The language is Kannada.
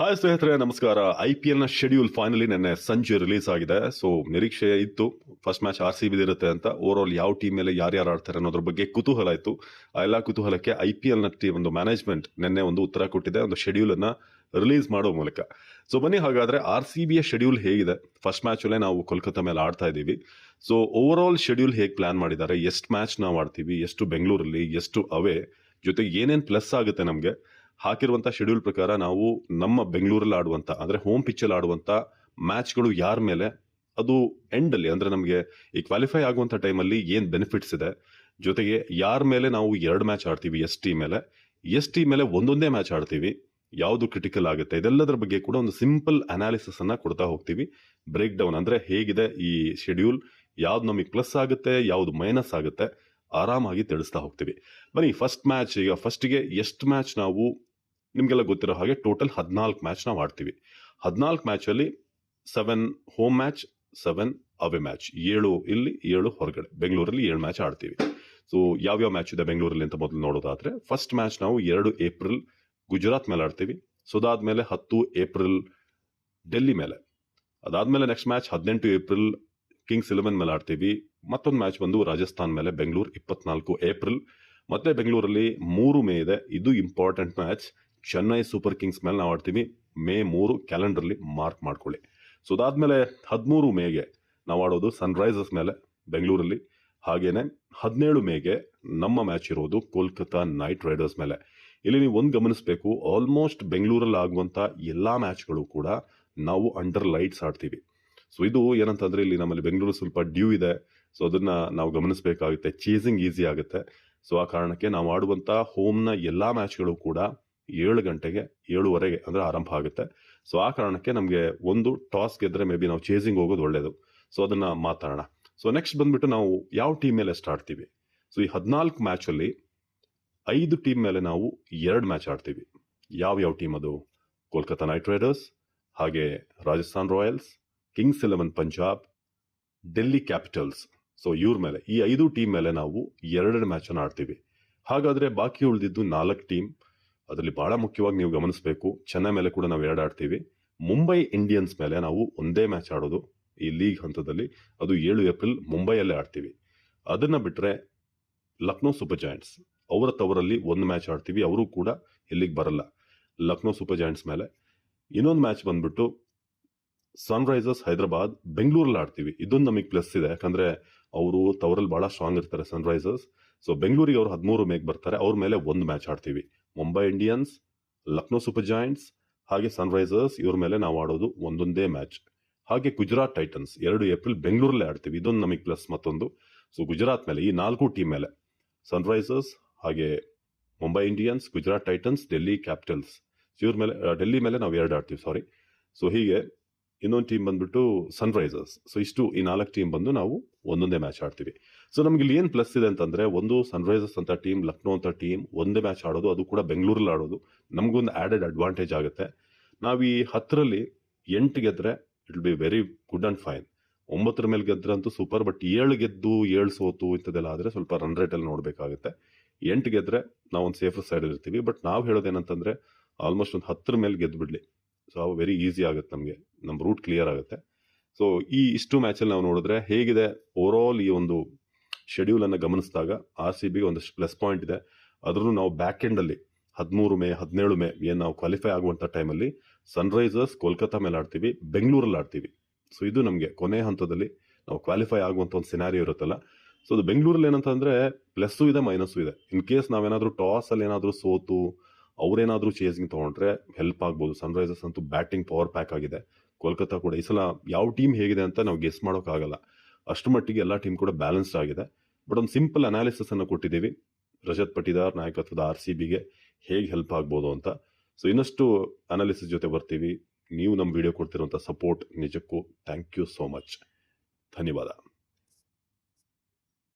ಹಾಯ್ ಸ್ನೇಹಿತರೆ, ನಮಸ್ಕಾರ. ಐ ಪಿ ಎಲ್ನ ಶೆಡ್ಯೂಲ್ ಫೈನಲಿ ನಿನ್ನೆ ಸಂಜೆ ರಿಲೀಸ್ ಆಗಿದೆ. ಸೊ ನಿರೀಕ್ಷೆ ಇತ್ತು. ಫಸ್ಟ್ ಮ್ಯಾಚ್ ಆರ್ ಸಿ ಇರುತ್ತೆ ಅಂತ. ಓವರ್ ಆಲ್ ಯಾವ ಟೀಮ್ ಮೇಲೆ ಯಾರ್ಯಾರು ಆಡ್ತಾರೆ ಅನ್ನೋದ್ರ ಬಗ್ಗೆ ಕುತೂಹಲ ಇತ್ತು. ಆ ಎಲ್ಲ ಕುತೂಹಲಕ್ಕೆ ಐ ಪಿ ಎಲ್ನ ಟೀಮ್ ಒಂದು ಮ್ಯಾನೇಜ್ಮೆಂಟ್ ನಿನ್ನೆ ಒಂದು ಉತ್ತರ ಕೊಟ್ಟಿದೆ. ಒಂದು ಶೆಡ್ಯೂಲ್ ಅನ್ನ ರಿಲೀಸ್ ಮಾಡೋ ಮೂಲಕ. ಸೊ ಬನ್ನಿ ಹಾಗಾದ್ರೆ ಆರ್ ಸಿ ಬಿಯ ಶೆಡ್ಯೂಲ್ ಹೇಗಿದೆ? ಫಸ್ಟ್ ಮ್ಯಾಚ್ ಅಲ್ಲೇ ನಾವು ಕೋಲ್ಕತ್ತಾ ಮೇಲೆ ಆಡ್ತಾ ಇದ್ದೀವಿ. ಸೊ ಓವರ್ ಆಲ್ ಶೆಡ್ಯೂಲ್ ಹೇಗೆ ಪ್ಲಾನ್ ಮಾಡಿದ್ದಾರೆ? ಎಷ್ಟು ಮ್ಯಾಚ್ ನಾವು ಆಡ್ತೀವಿ? ಎಷ್ಟು ಬೆಂಗಳೂರಲ್ಲಿ? ಎಷ್ಟು ಅವೇ ಜೊತೆಗೆ ಏನೇನು ಪ್ಲಸ್ ಆಗುತ್ತೆ ನಮಗೆ? ಹಾಕಿರುವಂತ ಶೆಡ್ಯೂಲ್ ಪ್ರಕಾರ ನಾವು ನಮ್ಮ ಬೆಂಗಳೂರಲ್ಲಿ ಆಡುವಂತ, ಅಂದ್ರೆ ಹೋಮ್ ಪಿಚ್ ಅಲ್ಲಿ ಆಡುವಂತ ಮ್ಯಾಚ್ಗಳು ಯಾರ ಮೇಲೆ? ಅದು ಎಂಡ್ ಅಲ್ಲಿ, ಅಂದ್ರೆ ನಮಗೆ ಈ ಕ್ವಾಲಿಫೈ ಆಗುವಂತ ಟೈಮಲ್ಲಿ ಏನ್ ಬೆನಿಫಿಟ್ಸ್ ಇದೆ? ಜೊತೆಗೆ ಯಾರ ಮೇಲೆ ನಾವು ಎರಡು ಮ್ಯಾಚ್ ಆಡ್ತೀವಿ ಎಸ್ ಟಿ ಮೇಲೆ? ಎಸ್ ಟಿ ಮೇಲೆ ಒಂದೊಂದೇ ಮ್ಯಾಚ್ ಆಡ್ತೀವಿ. ಯಾವುದು ಕ್ರಿಟಿಕಲ್ ಆಗುತ್ತೆ? ಇದೆಲ್ಲದರ ಬಗ್ಗೆ ಕೂಡ ಒಂದು ಸಿಂಪಲ್ ಅನಾಲಿಸಿಸ್ ಅನ್ನ ಕೊಡ್ತಾ ಹೋಗ್ತೀವಿ. ಬ್ರೇಕ್ ಡೌನ್ ಅಂದ್ರೆ ಹೇಗಿದೆ ಈ ಶೆಡ್ಯೂಲ್ ಯಾವ್ದು ನಮಗೆ ಪ್ಲಸ್ ಆಗುತ್ತೆ, ಯಾವ್ದು ಮೈನಸ್ ಆಗುತ್ತೆ? ಆರಾಮಾಗಿ ತಿಳಿಸ್ತಾ ಹೋಗ್ತೀವಿ. ಬನ್ನಿ ಫಸ್ಟ್ ಮ್ಯಾಚ್ ಈಗ ಫಸ್ಟ್ಗೆ ಎಷ್ಟು ಮ್ಯಾಚ್ ನಾವು ನಿಮಗೆಲ್ಲ ಗೊತ್ತಿರೋ ಹಾಗೆ ಟೋಟಲ್ ಹದಿನಾಲ್ಕು ಮ್ಯಾಚ್ ನಾವು ಆಡ್ತೀವಿ. ಹದಿನಾಲ್ಕು ಮ್ಯಾಚಲ್ಲಿ seven home match seven away match ಏಳು ಇಲ್ಲಿ, ಏಳು ಹೊರಗಡೆ. ಬೆಂಗಳೂರಲ್ಲಿ ಏಳು ಮ್ಯಾಚ್ ಆಡ್ತೀವಿ. ಸೊ ಯಾವ್ಯಾವ ಮ್ಯಾಚ್ ಇದೆ ಬೆಂಗಳೂರಲ್ಲಿ ಅಂತ ಮೊದಲು ನೋಡೋದಾದ್ರೆ ಫಸ್ಟ್ ಮ್ಯಾಚ್ ನಾವು ಎರಡು ಏಪ್ರಿಲ್ ಗುಜರಾತ್ ಮೇಲೆ ಆಡ್ತೀವಿ. ಸೊ ಅದಾದ್ಮೇಲೆ ಹತ್ತು ಏಪ್ರಿಲ್ ಡೆಲ್ಲಿ ಮೇಲೆ. ಅದಾದ್ಮೇಲೆ ನೆಕ್ಸ್ಟ್ ಮ್ಯಾಚ್ ಹದಿನೆಂಟು ಏಪ್ರಿಲ್ ಕಿಂಗ್ಸ್ ಇಲೆವೆನ್ ಮೇಲೆ ಆಡ್ತೀವಿ. ಮತ್ತೊಂದು ಮ್ಯಾಚ್ ಬಂದು ರಾಜಸ್ಥಾನ್ ಮೇಲೆ, ಬೆಂಗಳೂರು ಇಪ್ಪತ್ನಾಲ್ಕು ಏಪ್ರಿಲ್ ಮತ್ತೆ ಬೆಂಗಳೂರಲ್ಲಿ ಮೂರು ಮೇ ಇದೆ. ಇದು important match Chennai Super Kings ಮೇಲೆ ನಾವು ಆಡ್ತೀವಿ. ಮೇ ಮೂರು ಕ್ಯಾಲೆಂಡರ್ಲಿ ಮಾರ್ಕ್ ಮಾಡ್ಕೊಳ್ಳಿ. ಸೊ ಅದಾದ್ಮೇಲೆ ಹದಿಮೂರು ಮೇಗೆ ನಾವು ಆಡೋದು ಸನ್ರೈಸರ್ಸ್ ಮೇಲೆ ಬೆಂಗಳೂರಲ್ಲಿ. ಹಾಗೇನೆ ಹದಿನೇಳು ಮೇಗೆ ನಮ್ಮ ಮ್ಯಾಚ್ ಇರೋದು ಕೋಲ್ಕತ್ತಾ ನೈಟ್ ರೈಡರ್ಸ್ ಮೇಲೆ. ಇಲ್ಲಿ ನೀವು ಒಂದು ಗಮನಿಸಬೇಕು ಆಲ್ಮೋಸ್ಟ್ ಬೆಂಗಳೂರಲ್ಲಿ ಆಗುವಂತ ಎಲ್ಲಾ ಮ್ಯಾಚ್ಗಳು ಕೂಡ ನಾವು ಅಂಡರ್ ಲೈಟ್ಸ್ ಆಡ್ತೀವಿ. ಸೊ ಇದು ಏನಂತಂದ್ರೆ ಇಲ್ಲಿ ನಮ್ಮಲ್ಲಿ ಬೆಂಗಳೂರು ಸ್ವಲ್ಪ ಡ್ಯೂ ಇದೆ. ಸೊ ಅದನ್ನ ನಾವು ಗಮನಿಸಬೇಕಾಗುತ್ತೆ. ಚೇಸಿಂಗ್ ಈಸಿ ಆಗುತ್ತೆ. ಸೊ ಆ ಕಾರಣಕ್ಕೆ ನಾವು ಆಡುವಂತ ಹೋಮ್ನ ಎಲ್ಲಾ ಮ್ಯಾಚ್ಗಳು ಕೂಡ ಏಳು ಗಂಟೆಗೆ ಏಳುವರೆಗೆ ಅಂದ್ರೆ ಆರಂಭ ಆಗುತ್ತೆ. ಸೊ ಆ ಕಾರಣಕ್ಕೆ ನಮಗೆ ಒಂದು ಟಾಸ್ ಗೆದ್ರೆ ಮೇ ಬಿ ನಾವು ಚೇಸಿಂಗ್ ಹೋಗೋದು ಒಳ್ಳೇದು. ಸೊ ಅದನ್ನ ಮಾತಾಡೋಣ. ಸೊ ನೆಕ್ಸ್ಟ್ ಬಂದ್ಬಿಟ್ಟು ನಾವು ಯಾವ ಟೀಮ್ ಮೇಲೆ ಸ್ಟಾರ್ಟ್ ಆಡ್ತೀವಿ? ಸೊ ಈ ಹದಿನಾಲ್ಕು ಮ್ಯಾಚಲ್ಲಿ ಐದು ಟೀಮ್ ಮೇಲೆ ನಾವು ಎರಡು ಮ್ಯಾಚ್ ಆಡ್ತೀವಿ. ಯಾವ ಯಾವ ಟೀಮ್ ಅದು? ಕೋಲ್ಕತ್ತಾ ನೈಟ್ ರೈಡರ್ಸ್ ಹಾಗೆ Rajasthan Royals Kings Eleven Punjab Delhi Capitals so ಇವ್ರ ಮೇಲೆ, ಈ ಐದು ಟೀಮ್ ಮೇಲೆ ನಾವು ಎರಡೆರಡು ಮ್ಯಾಚನ್ನು ಆಡ್ತೀವಿ. ಹಾಗಾದರೆ ಬಾಕಿ ಉಳಿದಿದ್ದು ನಾಲ್ಕು ಟೀಮ್ ಅದರಲ್ಲಿ ಬಹಳ ಮುಖ್ಯವಾಗಿ ನೀವು ಗಮನಿಸಬೇಕು. ಚೆನ್ನೈ ಮೇಲೆ ಕೂಡ ನಾವು ಎರಡು ಆಡ್ತೀವಿ. ಮುಂಬೈ ಇಂಡಿಯನ್ಸ್ ಮೇಲೆ ನಾವು ಒಂದೇ ಮ್ಯಾಚ್ ಆಡೋದು ಈ ಲೀಗ್ ಹಂತದಲ್ಲಿ. ಅದು ಏಳು ಏಪ್ರಿಲ್ ಮುಂಬೈಯಲ್ಲೇ ಆಡ್ತೀವಿ. ಅದನ್ನ ಬಿಟ್ರೆ ಲಕ್ನೋ ಸೂಪರ್ ಜಾಯಿಂಟ್ಸ್. ಅವರ ತವರಲ್ಲಿ ಒಂದು ಮ್ಯಾಚ್ ಆಡ್ತೀವಿ. ಅವರು ಕೂಡ ಇಲ್ಲಿಗೆ ಬರಲ್ಲ. ಲಕ್ನೋ ಸೂಪರ್ ಜಾಯಿಂಟ್ಸ್ ಮೇಲೆ. ಇನ್ನೊಂದು ಮ್ಯಾಚ್ ಬಂದ್ಬಿಟ್ಟು ಸನ್ರೈಸರ್ಸ್ ಹೈದರಾಬಾದ್ ಬೆಂಗಳೂರಲ್ಲಿ ಆಡ್ತೀವಿ. ಇದೊಂದು ನಮಗೆ ಪ್ಲಸ್ ಇದೆ. ಯಾಕಂದ್ರೆ ಅವರು ತವರಲ್ಲಿ ಬಹಳ ಸ್ಟ್ರಾಂಗ್ ಇರ್ತಾರೆ ಸನ್ರೈಸರ್ಸ್. ಸೊ ಬೆಂಗಳೂರಿಗೆ ಅವರು ಹದಿಮೂರು ಮೇಗ್ ಬರ್ತಾರೆ. ಅವ್ರ ಮೇಲೆ ಒಂದು ಮ್ಯಾಚ್ ಆಡ್ತೀವಿ. Mumbai Indians Lucknow Super Giants ಹಾಗೆ ಸನ್ರೈಸರ್ಸ್ ಇವ್ರ ಮೇಲೆ ನಾವು ಆಡೋದು ಒಂದೊಂದೇ ಮ್ಯಾಚ್ ಹಾಗೆ ಗುಜರಾತ್ ಟೈಟನ್ಸ್ ಎರಡು ಏಪ್ರಿಲ್ ಬೆಂಗಳೂರಲ್ಲೇ ಆಡ್ತೀವಿ. ಇದೊಂದು ನಮಗೆ ಪ್ಲಸ್ ಮತ್ತೊಂದು. ಸೊ ಗುಜರಾತ್ ಮೇಲೆ, ಈ ನಾಲ್ಕು ಟೀಮ್ ಮೇಲೆ. ಸನ್ರೈಸರ್ಸ್ ಹಾಗೆ Mumbai Indians Gujarat Titans Delhi Capitals ಇವ್ರ ಮೇಲೆ ಡೆಲ್ಲಿ ಮೇಲೆ ನಾವು ಎರಡು ಆಡ್ತೀವಿ ಸಾರಿ ಸೊ ಹೀಗೆ ಇನ್ನೊಂದು ಟೀಮ್ ಬಂದ್ಬಿಟ್ಟು ಸನ್ರೈಸರ್ಸ್ ಸೊ ಇಷ್ಟು ಈ ನಾಲ್ಕು ಟೀಮ್ ಬಂದು ನಾವು ಒಂದೊಂದೇ ಮ್ಯಾಚ್ ಆಡ್ತೀವಿ. ಸೊ ನಮ್ಗೆ ಇಲ್ಲಿ ಏನು ಪ್ಲಸ್ ಇದೆ ಅಂತಂದ್ರೆ, ಒಂದು ಸನ್ರೈಸರ್ಸ್ ಅಂತ ಟೀಮ್ ಲಕ್ನೋ ಅಂತ ಟೀಮ್ ಒಂದೇ ಮ್ಯಾಚ್ ಆಡೋದು, ಅದು ಕೂಡ ಬೆಂಗಳೂರಲ್ಲಿ ಆಡೋದು. ನಮಗೊಂದು ಆಡೆಡ್ ಅಡ್ವಾಂಟೇಜ್ ಆಗುತ್ತೆ. ನಾವು ಈ ಹತ್ತರಲ್ಲಿ ಎಂಟು ಗೆದ್ರೆ it be very good and fine ಒಂಬತ್ತರ ಮೇಲೆ ಗೆದ್ರೆ ಅಂತೂ ಸೂಪರ್ ಬಟ್ ಏಳು ಗೆದ್ದು ಏಳು ಸೋತು ಇಂಥದ್ದೆಲ್ಲ ಆದ್ರೆ ಸ್ವಲ್ಪ ರನ್ ರೇಟ್ ಅಲ್ಲಿ ನೋಡ್ಬೇಕಾಗುತ್ತೆ. ಎಂಟು ಗೆದ್ರೆ ನಾವು ಒಂದು ಸೇಫರ್ ಸೈಡ್ ಇರ್ತೀವಿ. ಬಟ್ ನಾವು ಹೇಳೋದೇನಂತಂದ್ರೆ ಆಲ್ಮೋಸ್ಟ್ ಒಂದು ಹತ್ತರ ಮೇಲೆ ಗೆದ್ದು ಬಿಡ್ಲಿ ಸೊ ವೆರಿ ಈಸಿ ಆಗುತ್ತೆ ನಮಗೆ. ನಮ್ಮ ರೂಟ್ ಕ್ಲಿಯರ್ ಆಗುತ್ತೆ. ಸೊ ಈ ಇಷ್ಟು ಮ್ಯಾಚಲ್ಲಿ ನಾವು ನೋಡಿದ್ರೆ ಹೇಗಿದೆ ಓವರ್ ಆಲ್ ಈ ಒಂದು ಶೆಡ್ಯೂಲ್ ಅನ್ನು ಗಮನಿಸಿದಾಗ ಆರ್ ಸಿ ಬಿಗೆ ಒಂದಷ್ಟು ಪ್ಲಸ್ ಪಾಯಿಂಟ್ ಇದೆ. ಅದರಲ್ಲೂ ನಾವು ಬ್ಯಾಕ್ ಎಂಡಲ್ಲಿ ಹದಿಮೂರು ಮೇ, ಹದಿನೇಳು ಮೇ ಏನು ನಾವು ಕ್ವಾಲಿಫೈ ಆಗುವಂಥ ಟೈಮಲ್ಲಿ ಸನ್ರೈಸರ್ಸ್ ಕೋಲ್ಕತ್ತಾ ಮೇಲೆ ಆಡ್ತೀವಿ ಬೆಂಗಳೂರಲ್ಲಿ ಆಡ್ತೀವಿ. ಸೊ ಇದು ನಮಗೆ ಕೊನೆ ಹಂತದಲ್ಲಿ ನಾವು ಕ್ವಾಲಿಫೈ ಆಗುವಂಥ ಒಂದು ಸಿನಾರಿಯೋ ಇರುತ್ತಲ್ಲ. ಸೊ ಅದು ಬೆಂಗಳೂರಲ್ಲಿ ಏನಂತಂದರೆ ಪ್ಲಸ್ಸು ಇದೆ ಮೈನಸ್ಸು ಇದೆ. ಇನ್ ಕೇಸ್ ನಾವೇನಾದರೂ ಟಾಸಲ್ಲಿ ಏನಾದ್ರೂ ಸೋತು ಅವರೇನಾದರೂ ಚೇಸಿಂಗ್ ತೊಗೊಂಡ್ರೆ ಹೆಲ್ಪ್ ಆಗ್ಬೋದು. ಸನ್ರೈಸರ್ಸ್ ಅಂತೂ ಬ್ಯಾಟಿಂಗ್ ಪವರ್ ಪ್ಯಾಕ್ ಆಗಿದೆ. ಕೋಲ್ಕತ್ತಾ ಕೂಡ ಈ ಸಲ ಯಾವ ಟೀಮ್ ಹೇಗಿದೆ ಅಂತ ನಾವು ಗೆಸ್ ಮಾಡೋಕ್ಕಾಗಲ್ಲ. ಅಷ್ಟು ಮಟ್ಟಿಗೆ ಎಲ್ಲ ಟೀಮ್ ಕೂಡ ಬ್ಯಾಲೆನ್ಸ್ಡ್ ಆಗಿದೆ. ಬಟ್ ಒಂದು ಸಿಂಪಲ್ ಅನಾಲಿಸಿಸ್ ಅನ್ನು ಕೊಟ್ಟಿದ್ದೀವಿ. ರಜತ್ ಪಟಿದಾರ್ ನಾಯಕತ್ವದ ಆರ್ ಸಿ ಬಿಗೆ ಹೇಗೆ ಹೆಲ್ಪ್ ಆಗ್ಬೋದು ಅಂತ. ಸೊ ಇನ್ನಷ್ಟು ಅನಾಲಿಸಿಸ್ ಜೊತೆ ಬರ್ತೀವಿ. ನೀವು ನಮ್ಮ ವಿಡಿಯೋ ಕೊಡ್ತಿರುವಂಥ ಸಪೋರ್ಟ್ ನಿಜಕ್ಕೂ ಥ್ಯಾಂಕ್ ಯು ಸೋ ಮಚ್ ಧನ್ಯವಾದ.